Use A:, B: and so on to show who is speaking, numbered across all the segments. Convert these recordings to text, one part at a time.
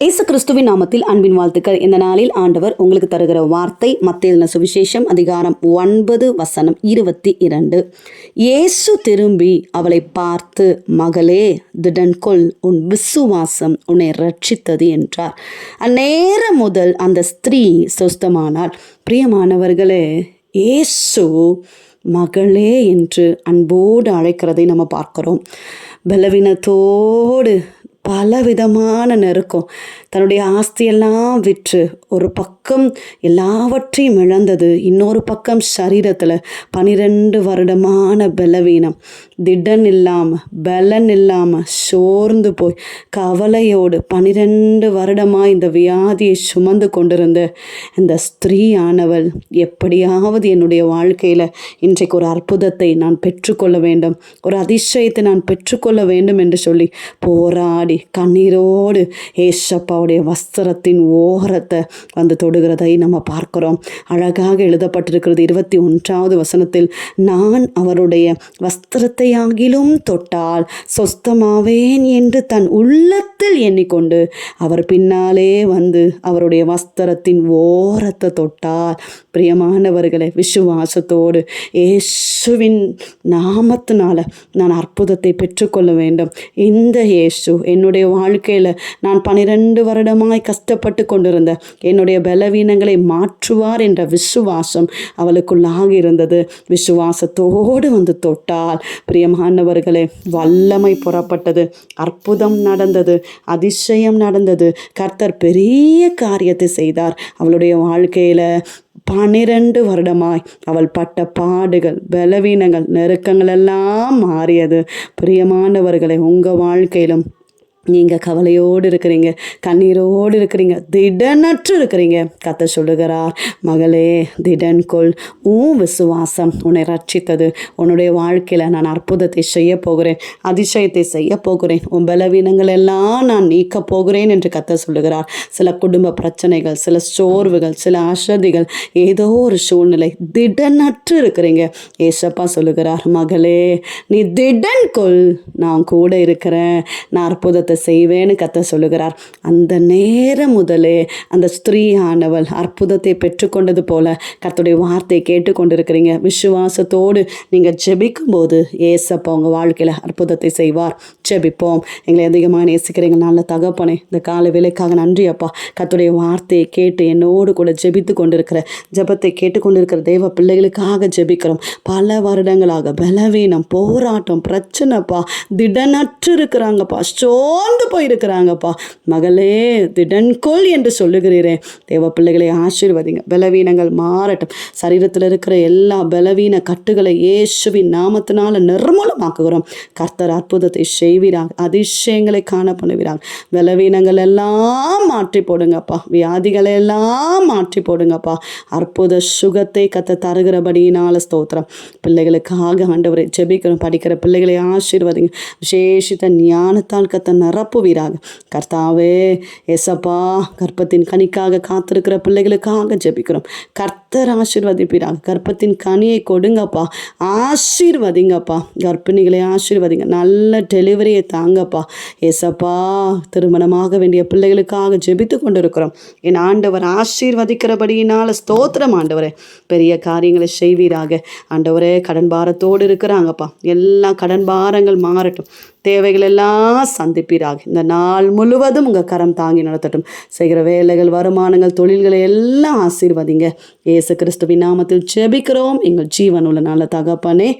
A: இயேசு கிறிஸ்துவின் நாமத்தில் அன்பின் வாழ்த்துக்கள். இந்த நாளில் ஆண்டவர் உங்களுக்கு தருகிற வார்த்தை மத்திய சுவிசேஷம் அதிகாரம் ஒன்பது வசனம் இருபத்தி இரண்டு. இயேசு திரும்பி அவளை பார்த்து மகளே திடன்கொள் உன் விசுவாசம் உன்னை ரட்சித்தது என்றார். அந்நேரம் முதல் அந்த ஸ்திரீ சொஸ்தமானாள் பிரியமானவர்களே இயேசு மகளே என்று அன்போடு அழைக்கிறதை நம்ம பார்க்கிறோம். பலவீனத்தோடு பலவிதமான நெருக்கம். தன்னுடைய ஆஸ்தியெல்லாம் விற்று ஒரு பக்கம் பக்கம் எல்லாவற்றையும் இழந்தது. இன்னொரு பக்கம் சரீரத்தில் பனிரெண்டு வருடமான பலவீனம். திடன் இல்லாமல் பலன் இல்லாமல் சோர்ந்து போய் கவலையோடு பனிரெண்டு வருடமாக இந்த வியாதியை சுமந்து கொண்டிருந்த இந்த ஸ்திரீ ஆனவள் எப்படியாவது என்னுடைய வாழ்க்கையில் இன்றைக்கு ஒரு அற்புதத்தை நான் பெற்றுக்கொள்ள வேண்டும். ஒரு அதிசயத்தை நான் பெற்றுக்கொள்ள வேண்டும் என்று சொல்லி போராடி கண்ணீரோடு ஏசப்பாவுடைய வஸ்திரத்தின் ஓரத்தை வந்து தொடுகிறதை நம்ம பார்க்கிறோம். அழகாக எழுதப்பட்டிருக்கிறது இருபத்தி ஒன்றாவது வசனத்தில் நான் அவருடைய வஸ்திரத்தையாகிலும் தொட்டால் சொஸ்தமாவேன் என்று தன் உள்ளத்தில் எண்ணிக்கொண்டு அவர் பின்னாலே வந்து அவருடைய வஸ்திரத்தின் ஓரத்தை தொட்டால். பிரியமானவர்களை விசுவாசத்தோடு இயேசுவின் நாமத்தினால நான் அற்புதத்தை பெற்றுக்கொள்ள வேண்டும். இந்த இயேசு என்னுடைய வாழ்க்கையில் நான் பன்னிரெண்டு வருடமாய் கஷ்டப்பட்டு கொண்டிருந்த என்னுடைய பல பலவீனங்களை மாற்றுவார் என்ற விசுவாசம் அவளுக்குள்ளாக இருந்தது. விசுவாசத்தோடு வந்து தொட்டால் பிரியமானவர்களே வல்லமை புறப்பட்டது. அற்புதம் நடந்தது. அதிசயம் நடந்தது. கர்த்தர் பெரிய காரியத்தை செய்தார். அவளுடைய வாழ்க்கையில் பனிரெண்டு வருடமாய் அவள் பட்ட பாடுகள் பலவீனங்கள் நெருக்கங்கள் எல்லாம் மாறியது. பிரியமானவர்களை உங்கள் வாழ்க்கையிலும் நீங்கள் கவலையோடு இருக்கிறீங்க கண்ணீரோடு இருக்கிறீங்க திடனற்று இருக்கிறீங்க. கத்த சொல்லுகிறார் மகளே திடன் கொள். உன் விசுவாசம் உன்னை ரட்சித்தது. உன்னுடைய வாழ்க்கையில் நான் அற்புதத்தை செய்ய போகிறேன் அதிசயத்தை செய்ய போகிறேன். உன் பலவீனங்கள் எல்லாம் நான் நீக்க போகிறேன் என்று கத்த சொல்லுகிறார். சில குடும்ப பிரச்சனைகள் சில சோர்வுகள் சில அசதிகள் ஏதோ ஒரு சூழ்நிலை. திடனற்று இருக்கிறீங்க ஏசப்பா சொல்லுகிறார் மகளே நீ திடன் கொள். நான் கூட இருக்கிறேன். நான் அற்புதத்தை செய்வேன்னு கத்த சொல்லுகிறார். அந்த நேரம் முதலே அந்த ஸ்திரீ ஆனவள் அற்புதத்தை பெற்றுக்கொண்டது போல கத்துடைய வார்த்தையை கேட்டுக்கொண்டிருக்கிறீங்க. விசுவாசத்தோடு நீங்கள் ஜெபிக்கும் போது ஏசப்பா உங்கள் வாழ்க்கையில் அற்புதத்தை செய்வார். ஜெபிப்போம். எங்களை அதிகமாக நேசிக்கிறீங்க. நல்ல தகப்பனே இந்த கால வேலைக்காக நன்றி அப்பா. கத்துடைய வார்த்தையை கேட்டு என்னோடு கூட ஜெபித்து கொண்டிருக்கிற ஜெபத்தை கேட்டுக்கொண்டிருக்கிற தெய்வ பிள்ளைகளுக்காக ஜெபிக்கிறோம். பல வருடங்களாக பலவீனம் போராட்டம் பிரச்சனைப்பா திடனற்று இருக்கிறாங்கப்பா சோர்ந்து போயிருக்கிறாங்கப்பா. மகளே திடன்கொள் என்று சொல்லுகிறீரே. தேவ பிள்ளைகளை ஆசீர்வதிங்க. பலவீனங்கள் மாறட்டும். சரீரத்தில் இருக்கிற எல்லா பலவீன கட்டுகளை இயேசுவின் நாமத்தினால நிர்மூலமாக்குகிறோம். கர்த்தர் அற்புதத்தை செய்வீராங்க அதிசயங்களை காண பண்ணுவீராங்க பலவீனங்கள் எல்லாம் மாற்றி போடுங்கப்பா. வியாதிகளை எல்லாம் மாற்றி போடுங்கப்பா. அற்புத சுகத்தை கத்த தருகிறபடியினால ஸ்தோத்திரம். பிள்ளைகளுக்காக ஆண்டவரை ஜெபிக்கிறோம். படிக்கிற பிள்ளைகளை ஆசீர்வதிங்க. விசேஷித்த ஞானத்தால் கத்த நிரப்புவீராக கர்த்தாவே எசப்பா கர்ப்பத்தின் கனிக்காக காத்திருக்கிற பிள்ளைகளுக்காக ஜெபிக்கிறோம். கர்த்தர் ஆசீர்வதிப்பீராக. கர்ப்பத்தின் கனியை கொடுங்கப்பா. ஆசீர்வதிங்கப்பா. கர்ப்பிணிகளை ஆசீர்வதிங்க. நல்ல டெலிவரியை தாங்கப்பா. எசப்பா திருமணமாக வேண்டிய பிள்ளைகளுக்காக ஜெபித்து கொண்டிருக்கிறோம். என் ஆண்டவர் ஆசீர்வதிக்கிறபடியினால ஸ்தோத்திரம் ஆண்டவரே. பெரிய காரியங்களை செய்வீராக. ஆண்டவரே கடன் பாரத்தோடு இருக்கிறாங்கப்பா. எல்லா கடன் பாரங்கள் மாறட்டும். தேவைகள் எல்லாம் சந்திப்பீராக. இந்த நாள் முழுவதும் உங்கள் கரம் தாங்கி நடத்தட்டும். செய்கிற வேலைகள் வருமானங்கள் தொழில்களை எல்லாம் ஆசீர்வதிங்க. ஏசு கிறிஸ்துவின் நாமத்தில் ஜெபிக்கிறோம். எங்கள் ஜீவன் உள்ள நல்ல தகப்பனே.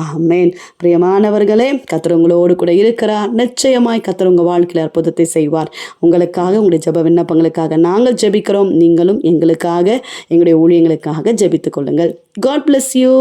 A: ஆமேன். பிரியமானவர்களே கத்தர் உங்களோடு கூட இருக்கிறார். நிச்சயமாய் கத்தர் உங்கள் வாழ்க்கையில் அற்புதத்தை செய்வார். உங்களுக்காக உங்களுடைய ஜெப விண்ணப்பங்களுக்காக நாங்கள் ஜெபிக்கிறோம். நீங்களும் எங்களுக்காக எங்களுடைய ஊழியங்களுக்காக ஜெபித்துக் கொள்ளுங்கள். God bless you